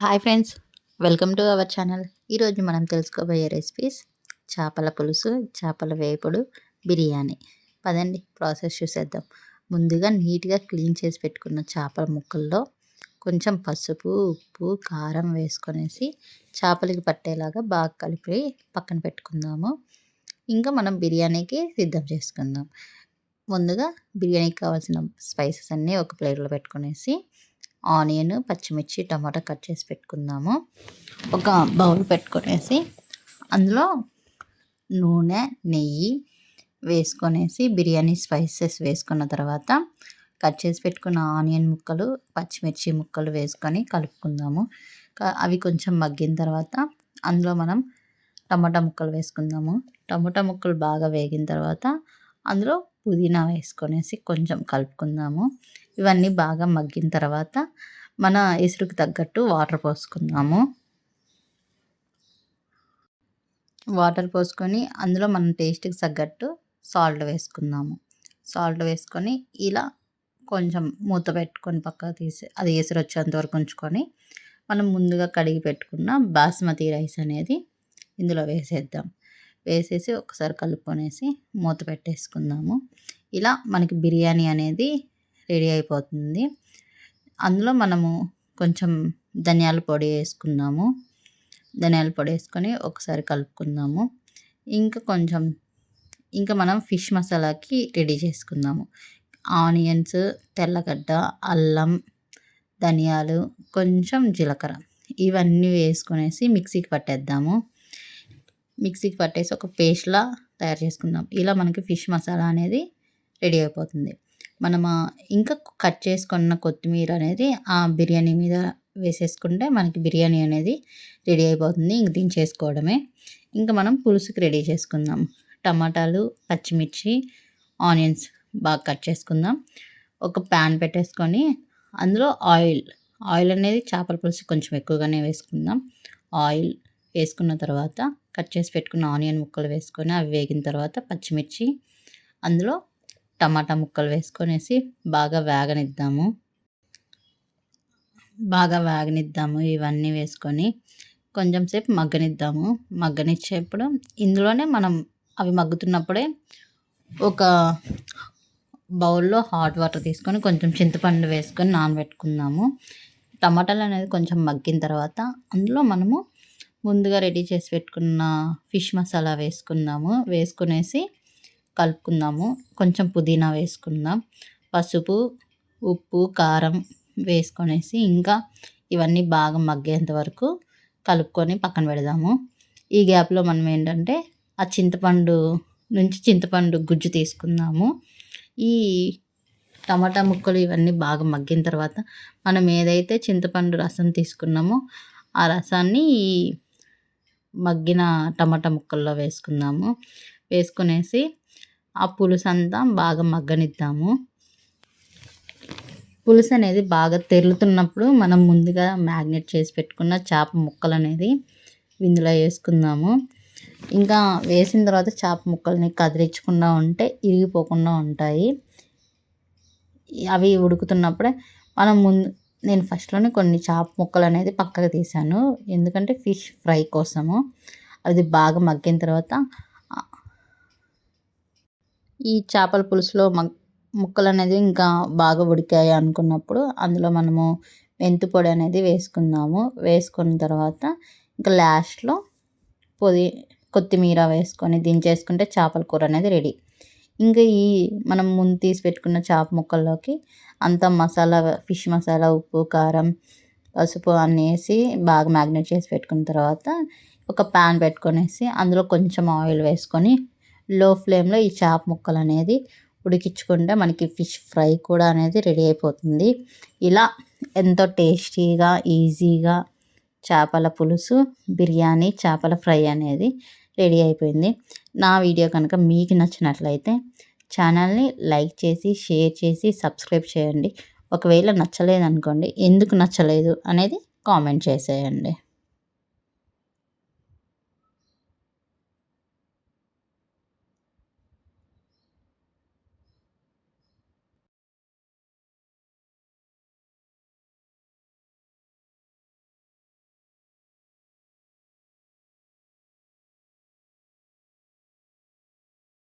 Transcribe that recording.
Hi friends welcome to our channel ఈరోజు మనం తెలుసుకోబోయే రెసిపీస్ చేపల పులుసు చేపల వేపుడు బిర్యానీ. పదండి ప్రాసెస్ చూసేద్దాం. ముందుగా నీట్గా క్లీన్ చేసి పెట్టుకున్న చేపల ముక్కల్లో కొంచెం పసుపు ఉప్పు కారం వేసుకొనేసి చేపలకి పట్టేలాగా బాగా కలిపి పక్కన పెట్టుకుందాము. ఇంకా మనం బిర్యానీకి సిద్ధం చేసుకుందాం. ముందుగా బిర్యానీకి కావాల్సిన స్పైసెస్ అన్నీ ఒక ప్లేట్లో పెట్టుకునేసి ఆనియన్ పచ్చిమిర్చి టమాటా కట్ చేసి పెట్టుకుందాము. ఒక బౌల్ పెట్టుకునేసి అందులో నూనె నెయ్యి వేసుకొనేసి బిర్యానీ స్పైసెస్ వేసుకున్న తర్వాత కట్ చేసి పెట్టుకున్న ఆనియన్ ముక్కలు పచ్చిమిర్చి ముక్కలు వేసుకొని కలుపుకుందాము. అవి కొంచెం మగ్గిన తర్వాత అందులో మనం టమాటా ముక్కలు వేసుకుందాము. టమాటా ముక్కలు బాగా వేగిన తర్వాత అందులో పుదీనా వేసుకొనేసి కొంచెం కలుపుకుందాము. ఇవన్నీ బాగా మగ్గిన తర్వాత మన ఇసురుకు తగ్గట్టు వాటర్ పోసుకుందాము. వాటర్ పోసుకొని అందులో మనం టేస్ట్కి తగ్గట్టు సాల్ట్ వేసుకుందాము. సాల్ట్ వేసుకొని ఇలా కొంచెం మూత పెట్టుకొని పక్కకు తీసి అది ఎసురు వచ్చేంత వరకు ఉంచుకొని మనం ముందుగా కడిగి పెట్టుకున్న బాస్మతి రైస్ అనేది ఇందులో వేసేద్దాం. వేసేసి ఒకసారి కలుపుకొనేసి మూత పెట్టేసుకుందాము. ఇలా మనకి బిర్యానీ అనేది రెడీ అయిపోతుంది. అందులో మనము కొంచెం ధనియాల పొడి వేసుకుందాము. ధనియాల పొడి వేసుకొని ఒకసారి కలుపుకుందాము. ఇంకా కొంచెం ఇంకా మనం ఫిష్ మసాలాకి రెడీ చేసుకుందాము. ఆనియన్స్ తెల్లగడ్డ అల్లం ధనియాలు కొంచెం జీలకర్ర ఇవన్నీ వేసుకునేసి మిక్సీకి పట్టేద్దాము. మిక్సీకి పట్టేసి ఒక పేస్ట్లా తయారు చేసుకుందాం. ఇలా మనకి ఫిష్ మసాలా అనేది రెడీ అయిపోతుంది. మనం ఇంకా కట్ చేసుకున్న కొత్తిమీర అనేది ఆ బిర్యానీ మీద వేసేసుకుంటే మనకి బిర్యానీ అనేది రెడీ అయిపోతుంది. ఇంక దించేసుకోవడమే ఇంకా మనం పులుసుకి రెడీ చేసుకుందాం. టమాటాలు పచ్చిమిర్చి ఆనియన్స్ బాగా కట్ చేసుకుందాం. ఒక ప్యాన్ పెట్టేసుకొని అందులో ఆయిల్. ఆయిల్ అనేది చేపల పులుసు కొంచెం ఎక్కువగానే వేసుకుందాం. ఆయిల్ వేసుకున్న తర్వాత కట్ చేసి పెట్టుకున్న ఆనియన్ ముక్కలు వేసుకొని అవి వేగిన తర్వాత పచ్చిమిర్చి అందులో టమాటా ముక్కలు వేసుకొనేసి బాగా వేగనిద్దాము. బాగా వేగనిద్దాము. ఇవన్నీ వేసుకొని కొంచెం సేపు మగ్గనిద్దాము. మగ్గనిచ్చేప్పుడు ఇందులోనే మనం అవి మగ్గుతున్నప్పుడే ఒక బౌల్లో హాట్ వాటర్ తీసుకొని కొంచెం చింతపండు వేసుకొని నానబెట్టుకుందాము. టమాటాలు అనేది కొంచెం మగ్గిన తర్వాత అందులో మనము ముందుగా రెడీ చేసి పెట్టుకున్న ఫిష్ మసాలా వేసుకుందాము. వేసుకునేసి కలుపుకుందాము. కొంచెం పుదీనా వేసుకుందాం. పసుపు ఉప్పు కారం వేసుకొనేసి ఇంకా ఇవన్నీ బాగా మగ్గేంత వరకు కలుపుకొని పక్కన పెడదాము. ఈ గ్యాప్లో మనం ఏంటంటే ఆ చింతపండు నుంచి చింతపండు గుజ్జు తీసుకుందాము. ఈ టమాటా ముక్కలు ఇవన్నీ బాగా మగ్గిన తర్వాత మనం ఏదైతే చింతపండు రసం తీసుకున్నామో ఆ రసాన్ని ఈ మగ్గిన టమాటా ముక్కల్లో వేసుకుందాము. వేసుకునేసి ఆ పులుసు అంతా బాగా మగ్గనిద్దాము. పులుసు అనేది బాగా తెరులుతున్నప్పుడు మనం ముందుగా మ్యాగ్నెట్ చేసి పెట్టుకున్న చేప ముక్కలు అనేది ఇందులో వేసుకుందాము. ఇంకా వేసిన తర్వాత చేప ముక్కల్ని కదిలించకుండా ఉంటే ఇరిగిపోకుండా ఉంటాయి. అవి ఉడుకుతున్నప్పుడే మనం ముందు నేను ఫస్ట్లోనే కొన్ని చేప ముక్కలు అనేది పక్కకు తీసాను ఎందుకంటే ఫిష్ ఫ్రై కోసము. అది బాగా మగ్గిన తర్వాత ఈ చేపల పులుసులో ముక్కలు అనేది ఇంకా బాగా ఉడికాయి అనుకున్నప్పుడు అందులో మనము మెంతి పొడి అనేది వేసుకుందాము. వేసుకున్న తర్వాత ఇంకా లాస్ట్లో పొది కొత్తిమీర వేసుకొని దించేసుకుంటే చేపల కూర అనేది రెడీ. ఇంకా ఈ మనం ముందు తీసి పెట్టుకున్న చేప ముక్కల్లోకి అంత మసాలా ఫిష్ మసాలా ఉప్పు కారం పసుపు అన్నీ వేసి బాగా మ్యాగ్నేట్ చేసి పెట్టుకున్న తర్వాత ఒక ప్యాన్ పెట్టుకొనేసి అందులో కొంచెం ఆయిల్ వేసుకొని లో ఫ్లేమ్లో ఈ చేప ముక్కలు అనేది ఉడికించుకుంటే మనకి ఫిష్ ఫ్రై కూడా అనేది రెడీ అయిపోతుంది. ఇలా ఎంతో టేస్టీగా ఈజీగా చేపల పులుసు బిర్యానీ చేపల ఫ్రై అనేది రెడీ అయిపోయింది. నా వీడియో కనుక మీకు నచ్చినట్లయితే ఛానల్ని లైక్ చేసి షేర్ చేసి సబ్స్క్రైబ్ చేయండి. ఒకవేళ నచ్చలేదు అనుకోండి ఎందుకు నచ్చలేదు అనేది కామెంట్ చేసేయండి.